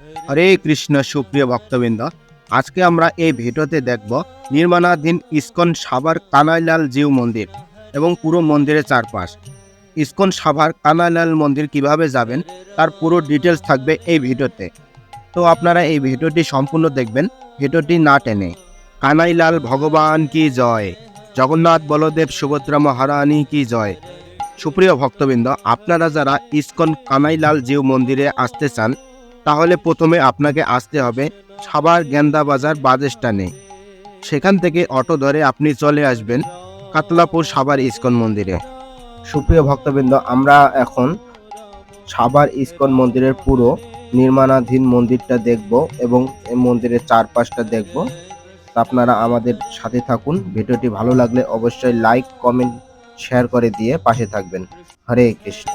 হরে কৃষ্ণ, সুপ্রিয় ভক্তবৃন্দ, আজকে আমরা এই ভিডিওতে দেখব নির্মাণাধীন ইস্কন সাভার কানাইলাল জিউ মন্দির এবং পুরো মন্দিরের চারপাশ। ইস্কন সাভার কানাইলাল মন্দির কীভাবে যাবেন, তার পুরো ডিটেলস থাকবে এই ভিডিওতে। তো আপনারা এই ভিডিওটি সম্পূর্ণ দেখবেন, ভিডিওটি না টেনে। কানাইলাল ভগবান কি জয়? জগন্নাথ বলদেব সুভদ্রা মহারানী কি জয়? সুপ্রিয় ভক্তবৃন্দ, আপনারা যারা ইস্কন কানাইলাল জিউ মন্দিরে আসতে চান তাহলে প্রথমে আপনাকে আসতে হবে সাভার গেন্দা বাজার বাস স্ট্যান্ডে। সেখান থেকে অটো ধরে আপনি চলে আসবেন কাতলাপুর সাভার ইস্কন মন্দিরে। সুপ্রিয় ভক্তবৃন্দ, আমরা এখন সাভার ইস্কন মন্দিরের পুরো নির্মাণাধীন মন্দিরটা দেখব এবং এই মন্দিরের চারপাশটা দেখব। আপনারা আমাদের সাথে থাকুন। ভিডিওটি ভালো লাগলে অবশ্যই লাইক কমেন্ট শেয়ার করে দিয়ে পাশে থাকবেন। হরে কৃষ্ণ।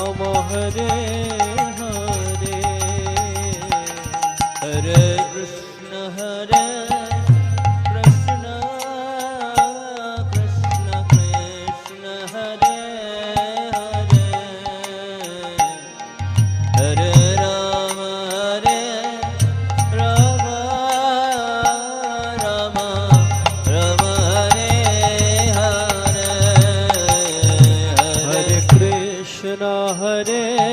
রাম হরে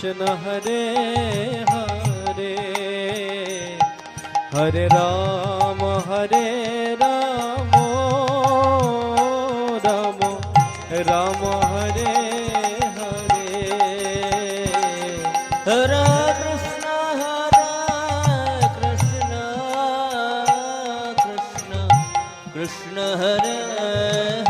कृष्ण हरे हरे हरे राम हरे राम राम राम हरे हरे हरे कृष्ण हरे कृष्ण कृष्ण कृष्ण हरे हरे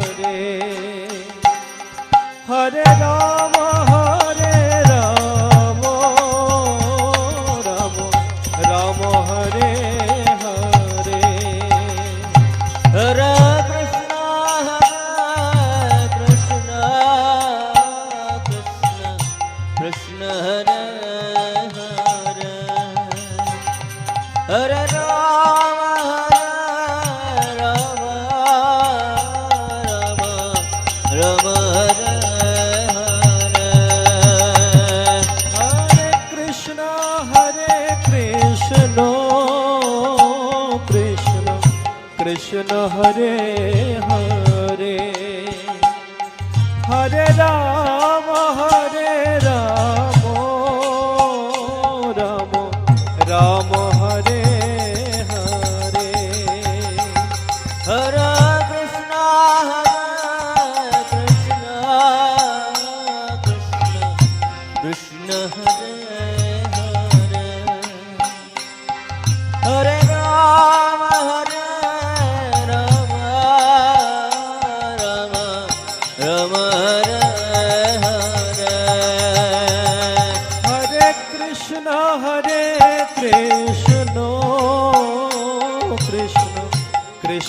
કૃષ્ણ હરે હરે હરે રામ રામ રામ રમ હરે હરે હરે કૃષ્ણ હરે કૃષ્ણ કૃષ્ણ કૃષ્ણ હરે হরে